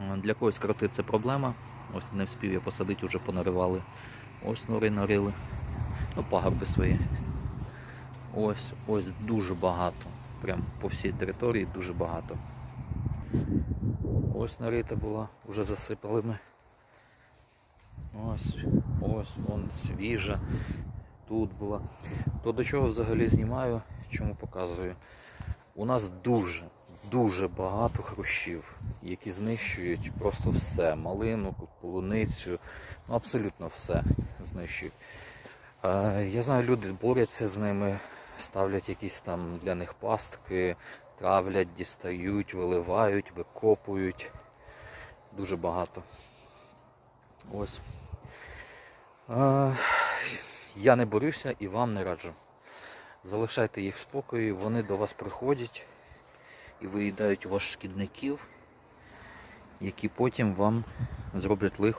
Е, Для когось кроти це проблема. Ось не вспів я посадити, вже понаривали. Ось нори нарили. Ну, пагорби свої. Ось, ось дуже багато. Прям по всій території дуже багато. Ось нарита була, вже засипали ми. Ось, ось, вон свіжа. Тут була. То до чого взагалі знімаю, чому показую. У нас дуже, дуже багато хрущів, які знищують просто все. Малину, полуницю, ну абсолютно все знищують. Е, Я знаю, люди борються з ними, ставлять якісь там для них пастки, травлять, дістають, виливають, викопують. Дуже багато. Ось. Е, Я не борюся і вам не раджу. Залишайте їх в спокої, вони до вас приходять і виїдають вас шкідників, які потім вам зроблять лихо